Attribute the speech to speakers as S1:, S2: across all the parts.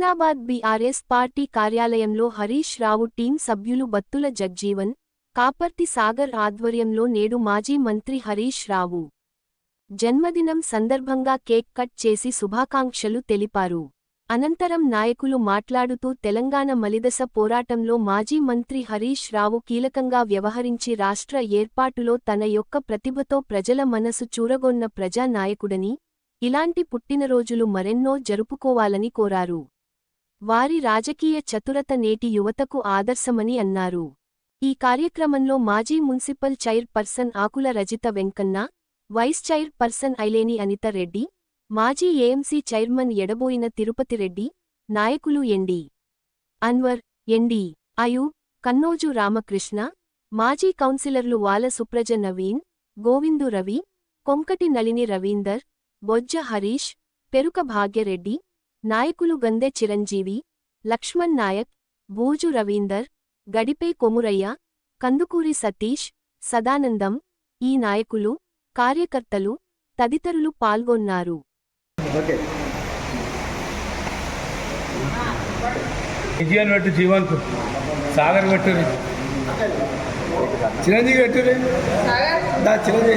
S1: Husnabad BRS party కార్యాలయంలో Harish Rao team సభ్యులు బత్తుల జగ్జీవన్ కాపర్తి సాగర్ ఆధ్వర్యంలో నేడు మాజీ మంత్రి హరీష్ రావు. జన్మదినం సందర్భంగా కేక్ కట్ చేసి శుభాకాంక్షలు తెలిపారు. అనంతరం నాయకులు మాట్లాడుతూ తెలంగాణ మలిదశ పోరాటంలో మాజీ మంత్రి హరీష్ రావు కీలకంగా వ్యవహరించి రాష్ట్ర ఏర్పాటులో తన యొక్క ప్రతిభతో ప్రజల మనసు చూరగొన్న ప్రజానాయకుడని ఇలాంటి పుట్టినరోజులు మరెన్నో జరుపుకోవాలని కోరారు. వారి రాజకీయ చతురత నేటి యువతకు ఆదర్శమని అన్నారు. ఈ కార్యక్రమంలో మాజీ municipal chairperson Akula Rajitha Venkanna vice chairperson Aileni Anitha Reddy మాజీ ఏఎంసీ చైర్మన్ ఎడబోయిన తిరుపతిరెడ్డి నాయకులు ఎండి అన్వర్ ఎండి అయు కన్నోజు రామకృష్ణ మాజీ కౌన్సిలర్లు వాల సుప్రజ నవీన్ గోవిందు రవి కొంకటి నళిని రవీందర్ బొజ్జ హరీష్ పెరుక భాగ్యరెడ్డి నాయకులు గందె చిరంజీవి లక్ష్మణ్ నాయక్ బూజు రవీందర్ గడిపే కొమురయ్య కందుకూరి సతీష్ సదానందం ఈ నాయకులు కార్యకర్తలు తదితరులు పాల్గొన్నారు.
S2: ఓకే.
S3: విజయాన్ని పెట్టు జీవన్కు సాగర్ పెట్టుర్రి చిరంజీవి చిరంజీవి.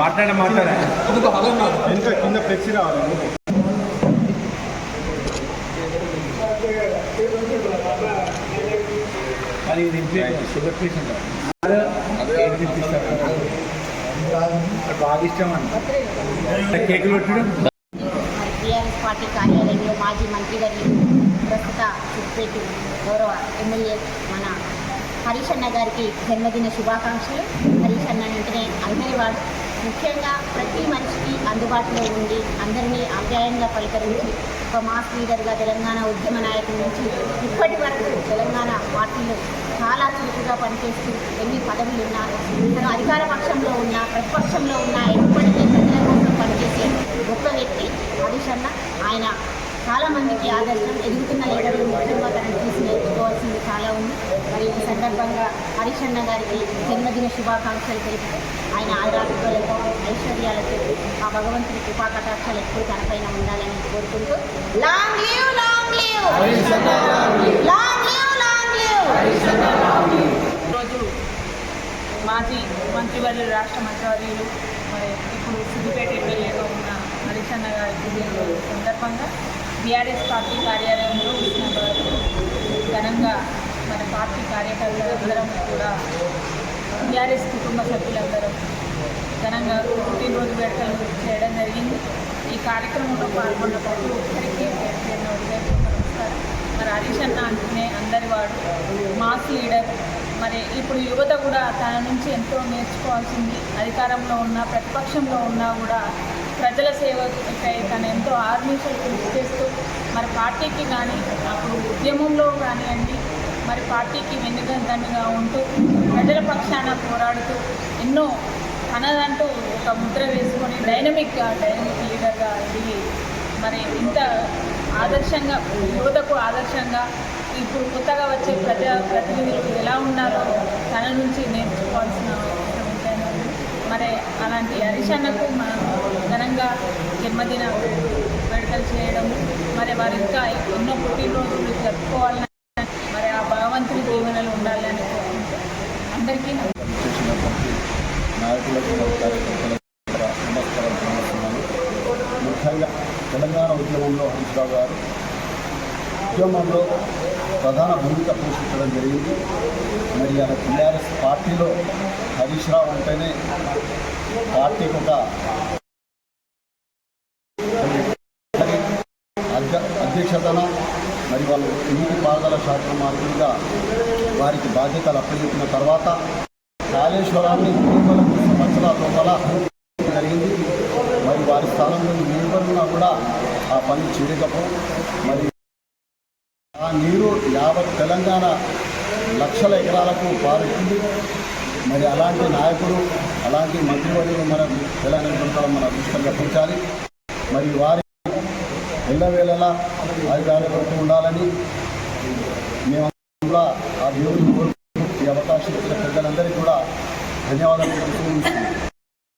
S3: మాట్లాడ మాట్లాడ.
S2: ఇంకా కింద ఫ్లెక్సీ రావాలి
S3: అది షుగర్ పేషెంట్ బాగా ఇష్టం అంట కేకులు పెట్టడం
S4: పార్టీ కార్యాలయంలో మాజీ మంత్రివర్యులు ప్రస్తుత సిద్దిపేట గౌరవ ఎమ్మెల్యే మన హరీష్ అన్న గారికి జన్మదిన శుభాకాంక్షలు. హరీష్ అన్న వెంటనే అందరి వాడు ముఖ్యంగా ప్రతి మనిషికి అందుబాటులో ఉండి అందరినీ అధ్యాయంగా పలకరించి ఒక మాస్ లీడర్గా తెలంగాణ ఉద్యమ నాయకుడి నుంచి ఇప్పటి వరకు తెలంగాణ పార్టీలో చాలా చురుకుగా పనిచేస్తూ ఎన్ని పదవులు ఉన్నా తను అధికార పక్షంలో ఉన్నా ప్రతిపక్షంలో ఉన్నా ఎప్పటికీ ప్రజల కోసం పనిచేసే గొప్ప వ్యక్తి. హరీష్ అన్న ఆయన చాలా మందికి ఆదర్శం ఎదుగుతున్న లీడర్లు ముఖ్యంగా తనను చూసి నేర్చుకోవాల్సింది చాలా ఉంది. మరి ఈ సందర్భంగా హరీష్ అన్న గారికి జన్మదిన శుభాకాంక్షలు తెలుపుతూ ఆయన ఆయురారోగ్యాలతో ఐశ్వర్యాలతో ఆ భగవంతుడి కృపా కటాక్షాలు ఎప్పుడు తనపైన ఉండాలని కోరుకుంటూ long live long live! Long live! Long live!
S5: ఈరోజు మాజీ మంత్రివర్యులు రాష్ట్ర మంత్రివర్యులు మరి ఇప్పుడు సిద్దిపేట సందర్భంగా బీఆర్ఎస్ పార్టీ కార్యాలయంలో ఘనంగా మన పార్టీ కార్యకర్తలందరం కూడా బీఆర్ఎస్ కుటుంబ సభ్యులందరం ఘనంగా పుట్టినరోజు వేడుకలు చేయడం జరిగింది. ఈ కార్యక్రమంలో పాల్గొన్న ప్రతి ఒక్కరికి నమస్కారం. మరి హరీష్ అన్న అంటేనే అందరి వాడు మాస్ లీడర్ మరి ఇప్పుడు యువత కూడా తన నుంచి ఎంతో నేర్చుకోవాల్సింది. అధికారంలో ఉన్న ప్రతిపక్షంలో ఉన్నా కూడా ప్రజల సేవకై తను ఎంతో ఆర్మీషలు కృషి చేస్తూ మరి పార్టీకి కానీ అప్పుడు ఉద్యమంలో కానివ్వండి మరి పార్టీకి వెన్నుగందన్నుగా ఉంటూ ప్రజల పక్షాన పోరాడుతూ ఎన్నో తనదంటూ ఒక ముద్ర వేసుకొని డైనమిక్గా డైనమిక్ లీడర్గా ఎదిగి మరి ఇంత ఆదర్శంగా యువతకు ఆదర్శంగా ఇప్పుడు కొత్తగా వచ్చే ప్రజా ప్రతినిధులు ఎలా ఉన్నారో తన నుంచి నేర్చుకోవాల్సిన అవసరం మరి అలాంటి హరిశన్నకు మనం ఘనంగా జన్మదిన వేడుకలు చేయడం మరి వారి ఇంకా ఎన్నో పుట్టినరోజులు జరుపుకోవాలని మరి ఆ భగవంతుని దీవెనలు ఉండాలని అందరికీ
S6: నాయకులకు మరియు కార్యకర్తలకు కూడా నమస్కారాలు తెలియజేస్తున్నాను ముఖ్యంగా తెలంగాణ ఉద్యమంలో హరీష్రావు గారు ఉద్యమంలో ప్రధాన భూమిక పోషించడం జరిగింది. మరి అలా టీఆర్ఎస్ పార్టీలో హరీష్ రావు అంటేనే పార్టీకి ఒక అధ్యక్షతన మరి వాళ్ళు నీటి పారుదల శాఖ మార్పులుగా వారికి బాధ్యతలు అప్పగించిన తర్వాత కాళేశ్వరాన్ని కేవలం సంవత్సరాల లోపల జరిగింది. మరి వారి స్థానంలో ఎవరున్నా కూడా ఆ పని చేయటం మరి ఆ నీరు యావత్ తెలంగాణ లక్షల ఎకరాలకు పారుతుంది మరి అలాంటి నాయకుడు అలాంటి మంత్రివర్యులు మన తెలంగాణ ప్రభుత్వం మన అదృష్టం పెంచాలి మరి వారి ఎల్లవేళలా ఆయుధాలతో ఉండాలని మేము కూడా ఆ దేవుడిని కోరుకుంటూ ఈ అవకాశం ఇచ్చిన పెద్దలందరికీ కూడా ధన్యవాదాలు తెలుసుకుంటున్నాం